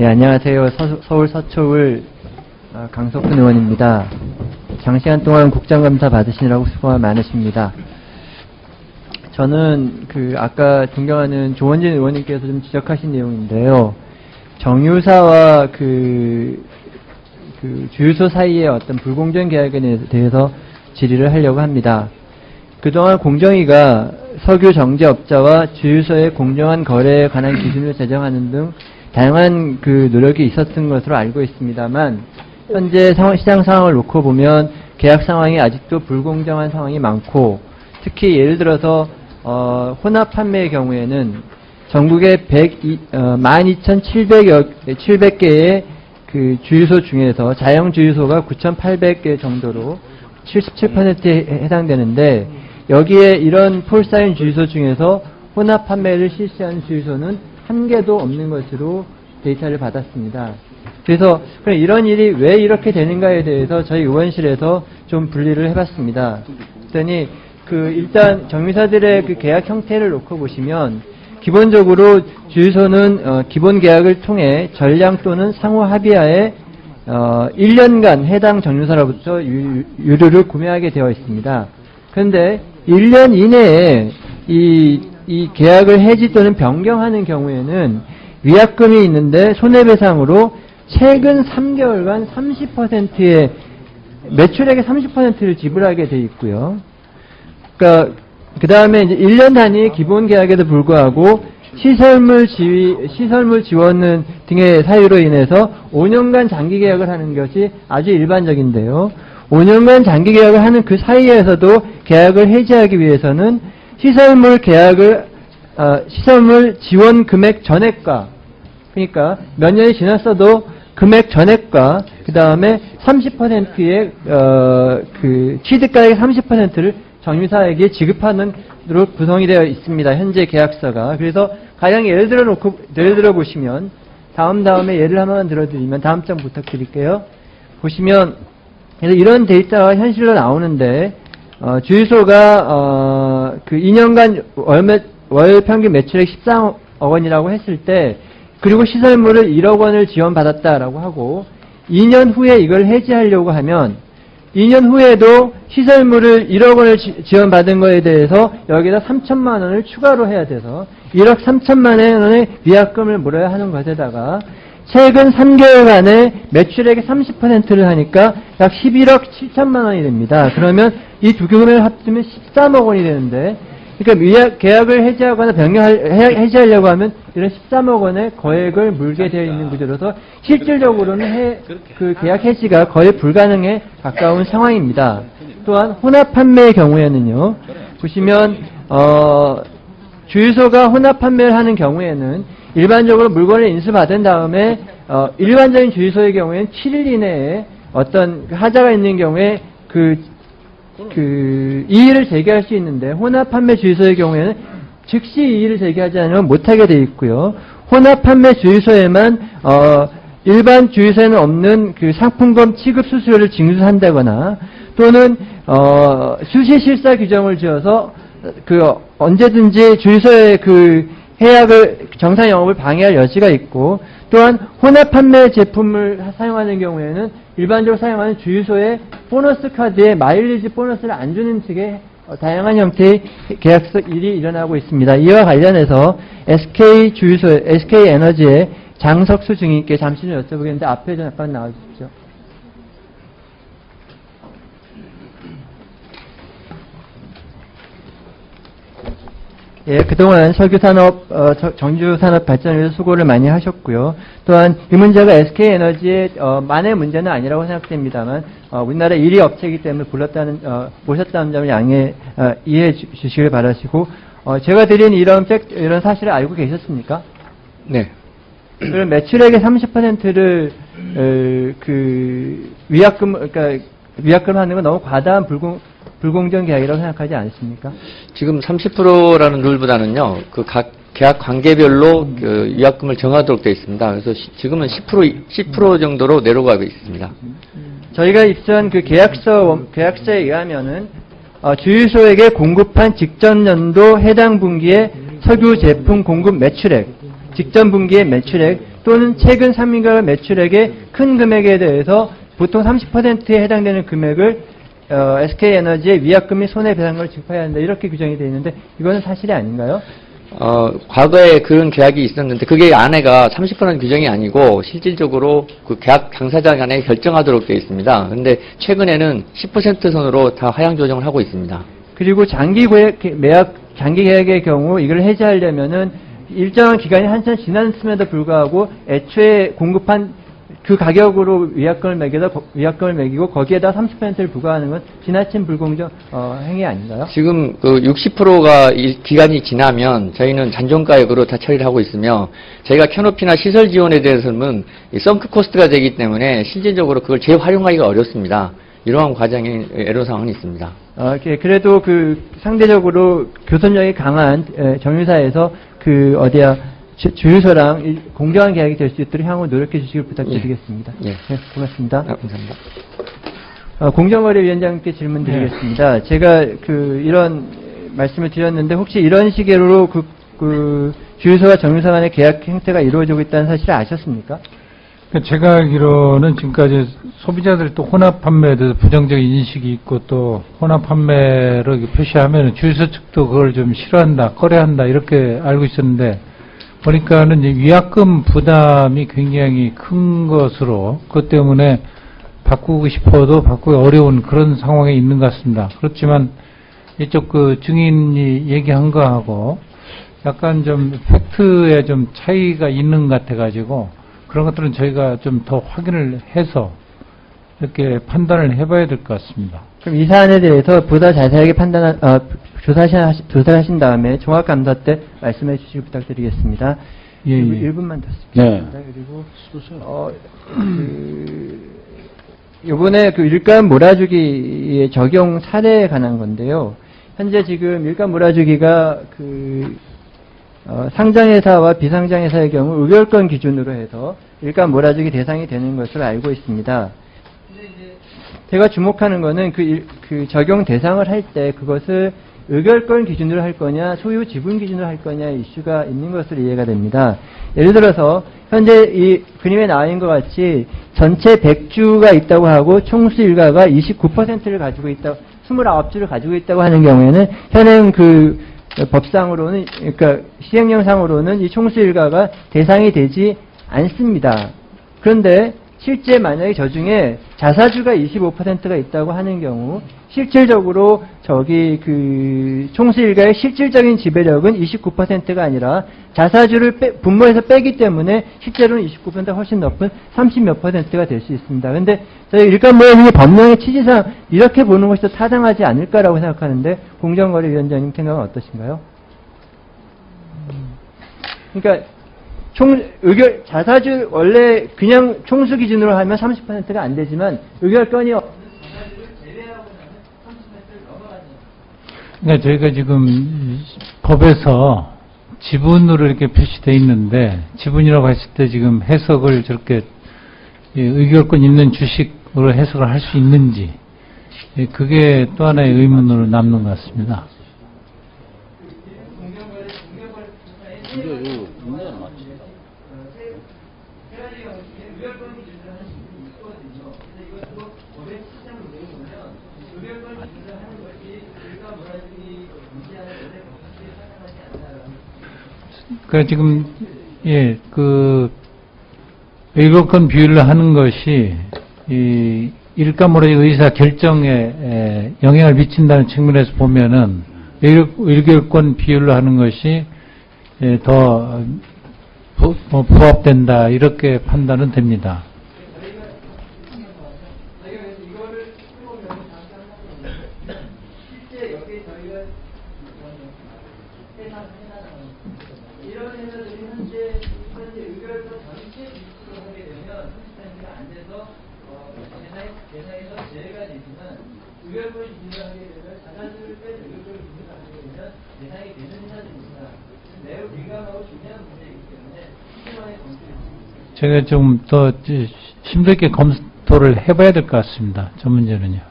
예, 안녕하세요. 서, 울 서초울 어, 강석훈 의원입니다. 장시간 동안 국장감사 받으시느라고 수고가 많으십니다. 저는 그 아까 존경하는 조원진 의원님께서 좀 지적하신 내용인데요. 정유사와 그, 그 주유소 사이의 어떤 불공정 계약에 대해서 질의를 하려고 합니다. 그동안 공정위가 석유 정제업자와 주유소의 공정한 거래에 관한 기준을 제정하는 등 다양한 그 노력이 있었던 것으로 알고 있습니다만 현재 시장 상황을 놓고 보면 계약 상황이 아직도 불공정한 상황이 많고 특히 예를 들어서 어, 혼합 판매의 경우에는 전국의 102, 어, 12,700여 700개의 그 주유소 중에서 자영 주유소가 9,800개 정도로 77%에 해당되는데 여기에 이런 폴사인 주유소 중에서 혼합 판매를 실시하는 주유소는 한 개도 없는 것으로 데이터를 받았습니다. 그래서 그럼 이런 일이 왜 이렇게 되는가에 대해서 저희 의원실에서 좀 분리를 해봤습니다. 그랬더니 그 일단 정유사들의 그 계약 형태를 놓고 보시면 기본적으로 주유소는 어, 기본 계약을 통해 전량 또는 상호 합의하에 어, 1년간 해당 정유사로부터 유, 유류를 구매하게 되어 있습니다. 그런데 1년 이내에 이, 이 계약을 해지 또는 변경하는 경우에는 위약금이 있는데 손해배상으로 최근 3개월간 30%의 매출액의 30%를 지불하게 돼 있고요. 그러니까 그 다음에 이제 1년 단위 기본 계약에도 불구하고 시설물 지위, 시설물 지원 등의 사유로 인해서 5년간 장기 계약을 하는 것이 아주 일반적인데요. 5년간 장기 계약을 하는 그 사이에서도 계약을 해지하기 위해서는 시설물 계약을 어, 시설물 지원 금액 전액과 그러니까 몇 년이 지났어도 금액 전액과 그 다음에 30%의 어, 그 취득가액의 30%를 정유사에게 지급하는 으로 구성이 되어 있습니다. 현재 계약서가. 그래서 가령 예를 들어 놓고 예를 들어 보시면 다음 다음에 예를 하나만 들어드리면 다음 장 부탁드릴게요. 보시면 그래서 이런 데이터가 현실로 나오는데 어, 주유소가 어, 그 2년간 월, 매- 월 평균 매출액 13억 원이라고 했을 때 그리고 시설물을 1억 원을 지원받았다라고 하고 2년 후에 이걸 해지하려고 하면 2년 후에도 시설물을 1억 원을 지- 지원받은 거에 대해서 여기다 3천만 원을 추가로 해야 돼서 1억 3천만 원의 위약금을 물어야 하는 것에다가 최근 3개월간의 매출액의 30%를 하니까 약 11억 7천만 원이 됩니다. 그러면 이두 금액을 합치면 13억 원이 되는데 그러니까 계약을 해지하거나 변경할, 해- 해지하려고 하면 이런 13억 원의 거액을 물게 되어 있는 구조로서 실질적으로는 해, 그 계약 해지가 거의 불가능에 가까운 상황입니다. 또한 혼합 판매의 경우에는요, 보시면, 어, 주유소가 혼합 판매를 하는 경우에는 일반적으로 물건을 인수받은 다음에 어, 일반적인 주유소의 경우에는 7일 이내에 어떤 그 하자가 있는 경우에 그, 그 이의를 제기할 수 있는데 혼합 판매 주유소의 경우에는 즉시 이의를 제기하지 않으면 못하게 돼 있고요. 혼합 판매 주유소에만 어, 일반 주유소에는 없는 그 상품권 취급 수수료를 징수한다거나 또는 어, 수시 실사 규정을 지어서 그 언제든지 주유소의 그 해약을 정상 영업을 방해할 여지가 있고 또한 혼합 판매 제품을 사용하는 경우에는 일반적으로 사용하는 주유소의 보너스 카드에 마일리지 보너스를 안 주는 측의 어, 다양한 형태의 계약서 일이 일어나고 있습니다. 이와 관련해서 SK 주유소, SK 에너지의 장석수 증인께 잠시 좀 여쭤보겠는데 앞에 좀 잠깐 나와 주십시오. 예, 그동안 석유산업, 어, 저- 정주산업 발전을 위해서 수고를 많이 하셨고요. 또한 이 문제가 SK에너지의 어, 만의 문제는 아니라고 생각됩니다만 어, 우리나라 1위 업체이기 때문에 불렀다는 어, 모셨다는 점을 양해 어, 이해해 주- 주시길 바라시고 어, 제가 드린 이런 팩, 이런 사실을 알고 계셨습니까? 네. 그럼 매출액의 30%를 어, 그 위약금 그러니까 위약금 하는 건 너무 과다한 불공 불공정 계약이라고 생각하지 않으십니까? 지금 30%라는 룰보다는요, 그 각 계약 관계별로 그 위약금을 정하도록 되어 있습니다. 그래서 시- 지금은 10% 10% 정도로 내려가고 있습니다. 저희가 입수한 그 계약서 원- 계약서에 의하면은 어, 주유소에게 공급한 직전 연도 해당 분기의 석유 제품 공급 매출액, 직전 분기의 매출액 또는 최근 3개월 매출액의 큰 금액에 대해서 보통 30%에 해당되는 금액을 어, SK에너지의 위약금 및 손해배상금을 지급해야 한다 이렇게 규정이 되어 있는데 이거는 사실이 아닌가요? 어, 과거에 그런 계약이 있었는데 그게 안에가 30% 규정이 아니고 실질적으로 그 계약 당사자 간에 결정하도록 되어 있습니다. 근데 최근에는 10% 선으로 다 하향 조정을 하고 있습니다. 그리고 장기 계약, 매약, 장기 계약의 경우 이걸 해지하려면은 일정한 기간이 한참 지났음에도 불구하고 애초에 공급한 그 가격으로 위약금을 매겨서 거- 위약금을 매기고 거기에다 30%를 부과하는 건 지나친 불공정 어, 행위 아닌가요? 지금 그 60%가 기간이 지나면 저희는 잔존가액으로 다 처리를 하고 있으며 저희가 캐노피나 시설 지원에 대해서는 이 썬크 코스트가 되기 때문에 실질적으로 그걸 재활용하기가 어렵습니다. 이러한 과정의 애로 사항은 있습니다. 어, 이렇게 그래도 그 상대적으로 교섭력이 강한 에, 정유사에서 그 어디야 주- 주유소랑 이- 공정한 계약이 될 수 있도록 향후 노력해 주시길 부탁드리겠습니다. 예. 네, 고맙습니다. 아, 감사합니다. 어, 공정거래 위원장께 질문 드리겠습니다. 제가 그 이런 말씀을 드렸는데 혹시 이런 식으로 그, 그 주유소와 정유사 간의 계약 행태가 이루어지고 있다는 사실을 아셨습니까? 그러니까 제가 알기로는 지금까지 소비자들이 또 혼합 판매에 대해서 부정적인 인식이 있고 또 혼합 판매를 표시하면 주유소 측도 그걸 좀 싫어한다, 꺼려한다 이렇게 알고 있었는데 보니까는 위약금 부담이 굉장히 큰 것으로 그것 때문에 바꾸고 싶어도 바꾸기 어려운 그런 상황에 있는 것 같습니다. 그렇지만 이쪽 그 증인이 얘기한 거하고 약간 좀 팩트에 좀 차이가 있는 것 같아가지고 그런 것들은 저희가 좀 더 확인을 해서 이렇게 판단을 해봐야 될 것 같습니다. 그럼 이 사안에 대해서 보다 자세하게 판단, 어, 조사하신, 조사하신 다음에 종합감사 때 말씀해 주시길 부탁드리겠습니다. 예, 예. 1 분만 더 쓰겠습니다. 그리고, 어, 그, 요번에 그 일감 몰아주기의 적용 사례에 관한 건데요. 현재 지금 일감 몰아주기가 그, 어, 상장회사와 비상장회사의 경우 의결권 기준으로 해서 일감 몰아주기 대상이 되는 것으로 알고 있습니다. 제가 주목하는 거는 그, 일- 그 적용 대상을 할 때 그것을 의결권 기준으로 할 거냐, 소유 지분 기준으로 할 거냐 이슈가 있는 것으로 이해가 됩니다. 예를 들어서 현재 이 그림에 나와 있는 것 같이 전체 100주가 있다고 하고 총수 일가가 29%를 가지고 있다, 29주를 가지고 있다고 하는 경우에는 현행 그 법상으로는 그러니까 시행령상으로는 이 총수 일가가 대상이 되지 않습니다. 그런데 실제 만약에 저 중에 자사주가 25%가 있다고 하는 경우 실질적으로 저기 그 총수 일가의 실질적인 지배력은 29%가 아니라 자사주를 빼- 분모해서 빼기 때문에 실제로는 29%가 훨씬 높은 30몇 퍼센트가 될 수 있습니다. 근데 저희 일감모임이 법령의 취지상 이렇게 보는 것이 더 타당하지 않을까라고 생각하는데 공정거래위원장님 생각은 어떠신가요? 그러니까 총 의결 자사주 원래 그냥 총수 기준으로 하면 30%가 안 되지만 의결권이 없는 자사주를 제외하고 나면 30%를 넘어가는 그러니까 저희가 지금 이 법에서 지분으로 이렇게 표시되어 있는데 지분이라고 했을 때 지금 해석을 저렇게 이 의결권 있는 주식으로 해석을 할 수 있는지 예, 그게 또 하나의 의문으로 남는 것 같습니다. 그 지금 예그 의결권 비율을 하는 것이 이 일감으로의 의사 결정에 에, 영향을 미친다는 측면에서 보면은 의결권 비율로 하는 것이 예, 더 부, 뭐 부합된다 이렇게 판단은 됩니다. 실제 여기 저희가 이런 회사들이 현재 현재 의결권 전체 비율로 하게 되면 30%가 안 돼서 어, 대상 대상에서 제외가 되지만 의결권 기준으로 하게 되면 자산주를 뺀 의결권 기준으로 하게 되면 대상이 되는 회사들입니다. 매우 민감하고 중요한 문제이기 때문에 시중간에 검토해 제가 좀더 심도 있게 검토를 해봐야 될 것 같습니다. 저 문제는요. 예.